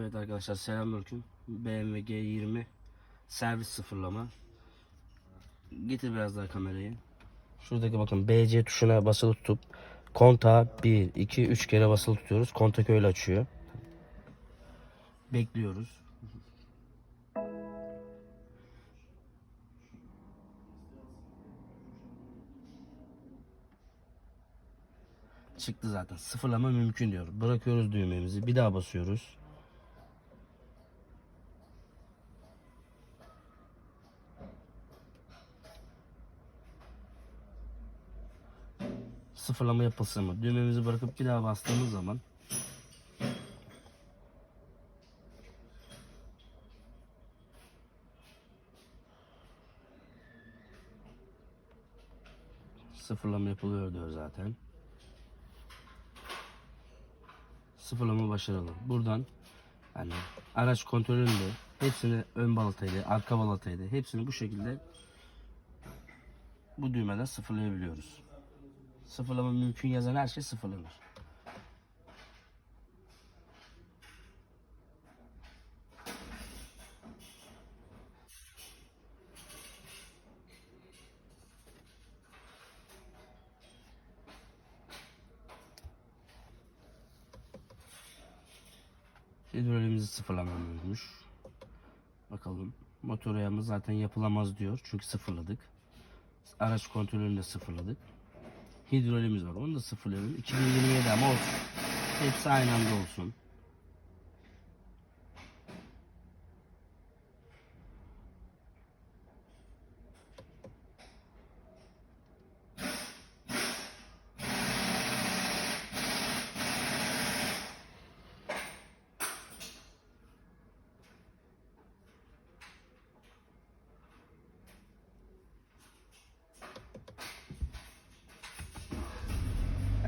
Evet arkadaşlar selamünaleyküm. BMW G20 servis sıfırlama. Getir biraz daha kamerayı. Şuradaki bakın BC tuşuna basılı tutup kontağı 1, 2, 3 kere basılı tutuyoruz. Kontak öyle açıyor. Bekliyoruz. Çıktı zaten. Sıfırlama mümkün diyor. Bırakıyoruz düğmemizi. Bir daha basıyoruz. Sıfırlama yapılsın? Düğmemizi bırakıp bir daha bastığımız zaman sıfırlama yapılıyor diyor zaten. Sıfırlama başarılı. Buradan yani araç kontrolünde hepsini ön balataydı, arka balataydı. Hepsini bu şekilde bu düğmeden sıfırlayabiliyoruz. Sıfırlama mümkün yazan her şey sıfırlanır. Hidrolimizi sıfırlamamızmış. Bakalım. Motor ayağımız zaten yapılamaz diyor. Çünkü sıfırladık. Araç kontrolünü de sıfırladık. Hidrolimiz var. Onu da sıfırlayalım. 2027 ama olsun. Hepsi aynı anda olsun.